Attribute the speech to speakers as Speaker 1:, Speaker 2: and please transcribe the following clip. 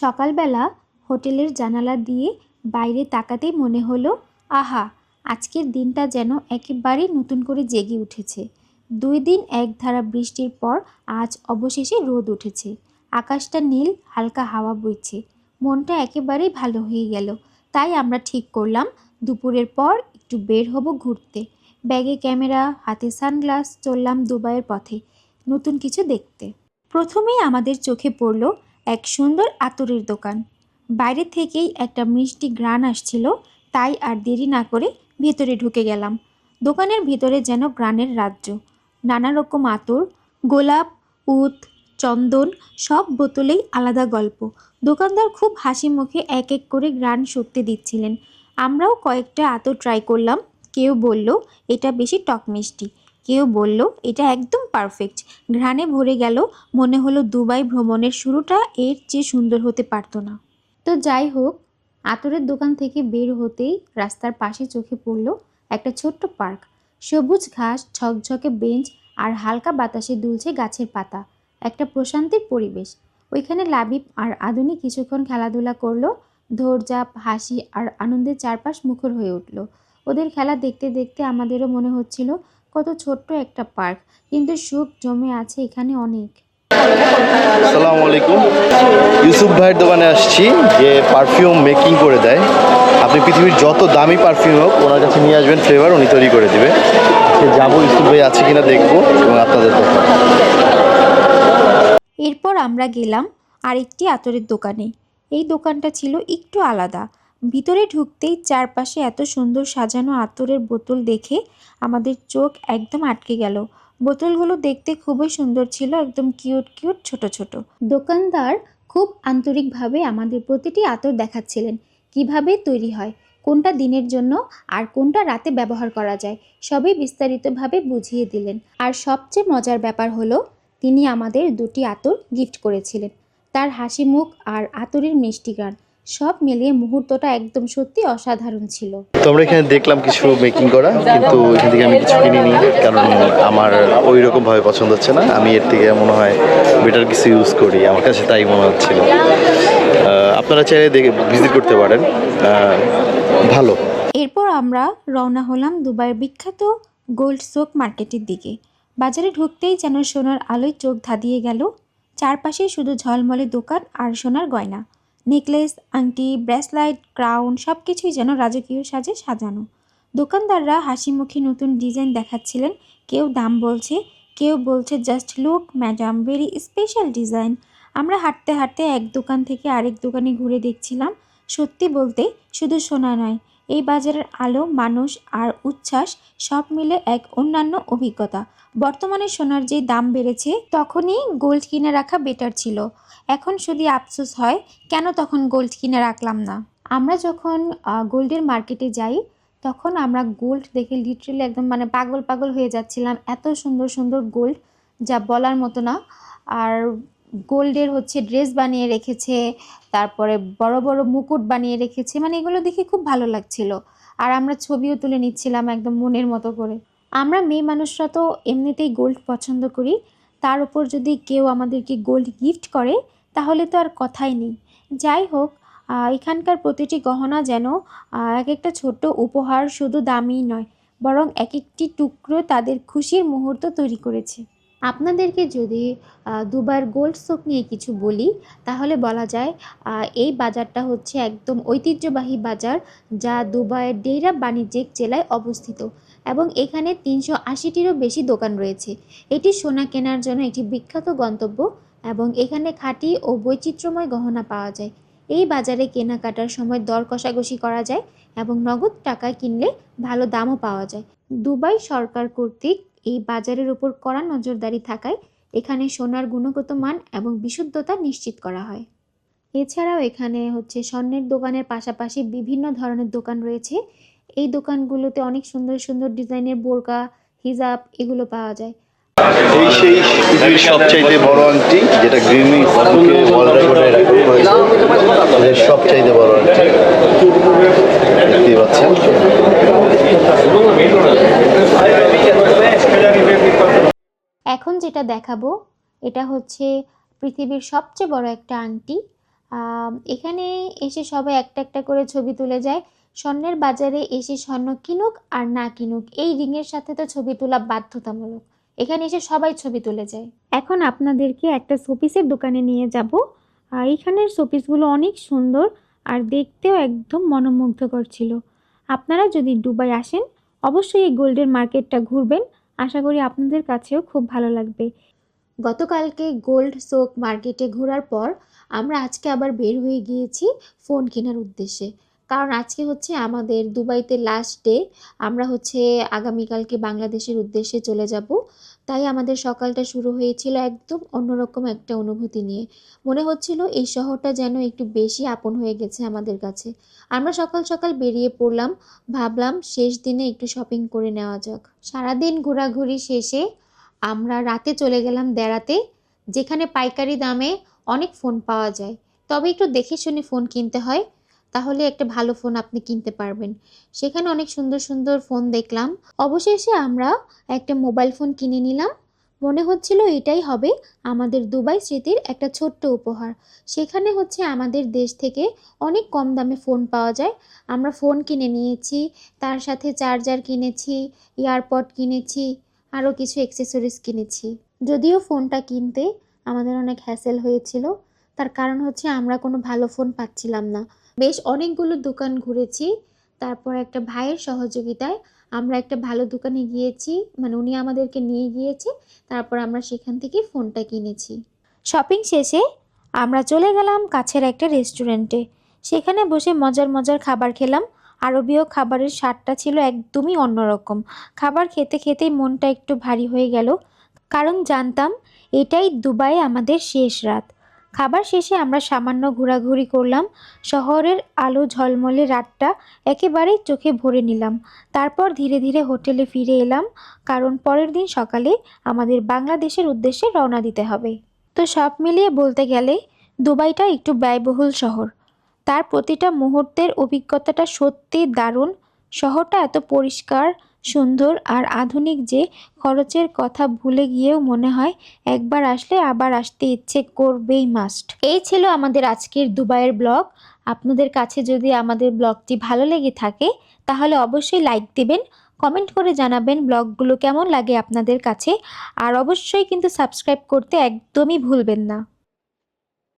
Speaker 1: সকালবেলা হোটেলের জানালা দিয়ে বাইরে তাকাতেই মনে হলো, আহা, আজকের দিনটা যেন একেবারেই নতুন করে জেগে উঠেছে। দুই দিন একধারা বৃষ্টির পর আজ অবশেষে রোদ উঠেছে। আকাশটা নীল, হালকা হাওয়া বইছে। মনটা একেবারেই ভালো হয়ে গেল। তাই আমরা ঠিক করলাম, দুপুরের পর একটু বের হব ঘুরতে। ব্যাগে ক্যামেরা, হাতে সানগ্লাস, চললাম দুবাইয়ের পথে নতুন কিছু দেখতে। প্রথমেই আমাদের চোখে পড়ল এক সুন্দর আতরের দোকান। বাইরে থেকেই একটা মিষ্টি গ্রান আসছিল, তাই আর দেরি না করে ভেতরে ঢুকে গেলাম। দোকানের ভিতরে যেন গ্রানের রাজ্য। নানা রকম আতর, গোলাপ, উত, চন্দন, সব বোতলেই আলাদা গল্প। দোকানদার খুব হাসি মুখে এক এক করে গ্রান শক্তি দিচ্ছিলেন। আমরাও কয়েকটা আতর ট্রাই করলাম, কেউ বলল, এটা বেশি টক মিষ্টি। কেউ বলল, এটা একদম পারফেক্ট ঘ্রাণে ভরে গেল, মনে হলো দুবাই ভ্রমণের শুরুটা এর চেয়ে সুন্দর হতে পারতো না। তো যাই হোক, আতরের দোকান থেকে বের হতেই রাস্তার পাশে চোখে পড়ল একটা ছোট্ট পার্ক। সবুজ ঘাস, ঝকঝকে বেঞ্চ আর হালকা বাতাসে দুলছে গাছের পাতা। একটা প্রশান্তির পরিবেশ। ওইখানে লাবিব আর আধুনিক কিছুক্ষণ খেলাধুলা করল দৌড়ঝাঁপ হাসি আর আনন্দের চারপাশ মুখর হয়ে উঠল। ওদের খেলা দেখতে দেখতে আমাদেরও মনে হচ্ছিল কত ছোট্ট একটা পার্ক কিন্তু সুখ জমে আছে এখানে অনেক।
Speaker 2: আসসালামু আলাইকুম। ইউসুফ ভাইয়ের দোকানে আসছি যে পারফিউম মেকিং করে দেয়। আপনি পৃথিবীর যত দামি পারফিউম হোক ওনার কাছে নিয়ে আসবেন ফ্লেভার উনি তৈরি করে দিবে। সে যাব ইউসুফ ভাই আছে কিনা দেখব এবং আপনাদের
Speaker 1: এরপর আমরা গেলাম আরেকটি আতরের দোকানে। এই দোকানটা ছিল একটু আলাদা। ভিতরে ঢুকতেই চারপাশে এত সুন্দর সাজানো আতরের বোতল দেখে আমাদের চোখ একদম আটকে গেল। বোতলগুলো দেখতে খুবই সুন্দর ছিল, একদম কিউট কিউট, ছোট ছোট। দোকানদার খুব আন্তরিকভাবে আমাদের প্রতিটি আতর দেখাচ্ছিলেন। কীভাবে তৈরি হয়, কোনটা দিনের জন্য আর কোনটা রাতে ব্যবহার করা যায়, সবই বিস্তারিতভাবে বুঝিয়ে দিলেন। আর সবচেয়ে মজার ব্যাপার হলো, তিনি আমাদের দুটি আতর গিফট করেছিলেন। তার হাসি মুখ আর আতরের মিষ্টি গান। সব মিলিয়ে মুহূর্তটা একদম সত্যি অসাধারণ ছিল।
Speaker 2: তো আমরা এখানে দেখলাম কিছু মেকিং করা কিন্তু এখান থেকে আমি কিছু কিনিনি কারণ আমার ওই রকম ভাবে পছন্দ হচ্ছে না। আমি এর থেকে মনে হয় বেটার কিছু ইউজ করি আমার কাছে তাই মনে হচ্ছিল। আপনারা চাইলে দেখে ভিজিট করতে পারেন। ভালো।
Speaker 1: এরপর আমরা রওনা হলাম দুবাইয়ের বিখ্যাত গোল্ড সোক মার্কেটের দিকে। বাজারে ঢুকতেই যেন সোনার আলোয় চোখ ধাঁধিয়ে গেল। চারপাশে শুধু ঝলমলে দোকান আর সোনার গয়না। নেকলেস, আংটি, ব্রেসলাইট, ক্রাউন সব কিছুই যেন রাজকীয় সাজে সাজানো। দোকানদাররা হাসি মুখে নতুন ডিজাইন দেখাচ্ছিলেন। কেউ দাম বলছে, কেউ বলছে, just look, madam, very special design. আমরা হাঁটতে হাঁটতে এক দোকান থেকে আরেক দোকানে ঘুরে দেখছিলাম। সত্যি বলতে, শুধু সোনা নয় এই বাজারের আলো, মানুষ আর উচ্ছ্বাস সব মিলে এক অন্যান্য অভিজ্ঞতা। বর্তমানে সোনার যে দাম বেড়েছে, তখনই গোল্ড কিনে রাখা বেটার ছিল। এখন শুধু আফসোস হয়, কেন তখন গোল্ড কিনে রাখলাম না? আমরা যখন গোল্ডের মার্কেটে যাই, তখন আমরা গোল্ড দেখে লিটারেলি একদম মানে পাগল পাগল হয়ে যাচ্ছিলাম। এত সুন্দর সুন্দর গোল্ড, যা বলার মতো না। আর গোল্ডের হচ্ছে ড্রেস বানিয়ে রেখেছে, তারপরে বড় বড় মুকুট বানিয়ে রেখেছে মানে এগুলো দেখে খুব ভালো লাগছিল। আর আমরা ছবিও তুলে নিচ্ছিলাম একদম মনের মতো করে। আমরা মেয়ে মানুষরা তো এমনিতেই গোল্ড পছন্দ করি, তার উপর যদি কেউ আমাদেরকে গোল্ড গিফট করে, তাহলে তো আর কথাই নেই। যাই হোক এখানকার প্রতিটি গহনা যেন এক একটা ছোট্ট উপহার শুধু দামি নয়, বরং এক একটি টুকরো তাদের খুশির মুহূর্ত তৈরি করেছে। আপনাদেরকে যদি দুবার গোল্ড সোক নিয়ে কিছু বলি, তাহলে বলা যায় এই বাজারটা হচ্ছে একদম ঐতিহ্যবাহী বাজার যা দুবাইয়ের ডেইরা বাণিজ্যিক জেলায় অবস্থিত এবং এখানে তিনশো আশিটিরও বেশি দোকান রয়েছে। এটি সোনা কেনার জন্য একটি বিখ্যাত গন্তব্য এবং এখানে খাঁটি ও বৈচিত্র্যময় গহনা পাওয়া যায়। এই বাজারে কেনাকাটার সময় দর কষাকষি করা যায় এবং নগদ টাকা কিনলে ভালো দামও পাওয়া যায়। দুবাই সরকার কর্তৃক এই বাজারের উপর কড়া নজরদারি থাকায় এখানে সোনার গুণগত মান এবং বিশুদ্ধতা নিশ্চিত করা হয়। এছাড়াও এখানে হচ্ছে স্বর্ণের দোকানের পাশাপাশি বিভিন্ন ধরনের দোকান রয়েছে। এই দোকানগুলোতে অনেক সুন্দর সুন্দর ডিজাইনের বোরকা, হিজাব এগুলো পাওয়া যায়।
Speaker 2: এই সেই পৃথিবীর সবচাইতে বড় আংটি, যেটা বুকে ওয়ার্ল্ড রেকর্ডে সবচাইতে বড় আংটি। দেখতেই পাচ্ছেন?
Speaker 1: যেটা দেখাবো, এটা হচ্ছে পৃথিবীর সবচেয়ে বড় একটা আংটি। এখানে এসে সবাই একটা একটা করে ছবি তুলে যায়। স্বর্ণের বাজারে এসে স্বর্ণ কিনুক আর না কিনুক, এই রিংয়ের সাথে তো ছবি তোলা বাধ্যতামূলক। এখানে এসে সবাই ছবি তুলে যায়। এখন আপনাদেরকে একটা শোপিসের দোকানে নিয়ে যাব। আর এইখানের শোপিসগুলো অনেক সুন্দর আর দেখতেও একদম মনোমুগ্ধকর ছিল। আপনারা যদি দুবাই আসেন, অবশ্যই এই গোল্ডের মার্কেটটা ঘুরবেন। আশা করি আপনাদের কাছেও খুব ভালো লাগবে। গতকালকে গোল্ড সোক মার্কেটে ঘোরার পর আমরা আজকে আবার বের হয়ে গিয়েছি ফোন কেনার উদ্দেশ্যে। কারণ আজকে হচ্ছে আমাদের দুবাইতে লাস্ট ডে আমরা হচ্ছে আগামীকালকে বাংলাদেশের উদ্দেশ্যে চলে যাব। তাই আমাদের সকালটা শুরু হয়েছিল একদম অন্যরকম একটা অনুভূতি নিয়ে। মনে হচ্ছিল এই শহরটা যেন একটু বেশি আপন হয়ে গেছে আমাদের কাছে। আমরা সকাল সকাল বেরিয়ে পড়লাম, ভাবলাম শেষ দিনে একটু শপিং করে নেওয়া যাক। সারাদিন ঘোরাঘুরি শেষে আমরা রাতে চলে গেলাম দেড়াতে যেখানে পাইকারি দামে অনেক ফোন পাওয়া যায়। তবে একটু দেখে শুনে ফোন কিনতে হয়। তাহলে একটা ভালো ফোন আপনি কিনতে পারবেন। সেখানে অনেক সুন্দর সুন্দর ফোন দেখলাম। অবশেষে আমরা একটা মোবাইল ফোন কিনে নিলাম। মনে হচ্ছিল এটাই হবে আমাদের দুবাই স্মৃতির একটা ছোট্ট উপহার। সেখানে হচ্ছে আমাদের দেশ থেকে অনেক কম দামে ফোন পাওয়া যায়। আমরা ফোন কিনে নিয়েছি, তার সাথে চার্জার কিনেছি ইয়ারপড কিনেছি, আরও কিছু অ্যাক্সেসরিজ কিনেছি। যদিও ফোনটা কিনতে আমাদের অনেক হ্যাসেল হয়েছিল, তার কারণ হচ্ছে আমরা কোনো ভালো ফোন পাচ্ছিলাম না। বেশ অনেকগুলো দোকান ঘুরেছি। তারপর একটা ভাইয়ের সহযোগিতায় আমরা একটা ভালো দোকানে গিয়েছি মানে উনি আমাদেরকে নিয়ে গিয়েছে, তারপর আমরা সেখান থেকে ফোনটা কিনেছি। শপিং শেষে আমরা চলে গেলাম কাছের একটা রেস্টুরেন্টে। সেখানে বসে মজার মজার খাবার খেলাম। আরবীয় খাবারের স্বাদটা ছিল একদমই অন্যরকম। খাবার খেতে খেতেই মনটা একটু ভারী হয়ে গেল। কারণ জানতাম, এটাই দুবাই আমাদের শেষ রাত। খাবার শেষে আমরা সামান্য ঘোরাঘুরি করলাম। শহরের আলো ঝলমলে রাতটা একেবারেই চোখে ভরে নিলাম। তারপর ধীরে ধীরে হোটেলে ফিরে এলাম, কারণ পরের দিন সকালে আমাদের বাংলাদেশের উদ্দেশ্যে রওনা দিতে হবে। তো সব মিলিয়ে বলতে গেলে, দুবাইটা একটু ব্যয়বহুল শহর। তার প্রতিটা মুহূর্তের অভিজ্ঞতাটা সত্যি দারুণ। শহরটা এত পরিষ্কার সুন্দর আর আধুনিক যে খরচের কথা ভুলে গিয়েও মনে হয়, একবার আসলে আবার আসতে ইচ্ছে করবেই মাস্ট এই ছিল আমাদের আজকের দুবাইয়ের ব্লগ। আপনাদের কাছে যদি আমাদের ব্লগটি ভালো লেগে থাকে, তাহলে অবশ্যই লাইক দিবেন কমেন্ট করে জানাবেন ব্লগগুলো কেমন লাগে আপনাদের কাছে। আর অবশ্যই কিন্তু সাবস্ক্রাইব করতে একদমই ভুলবেন না।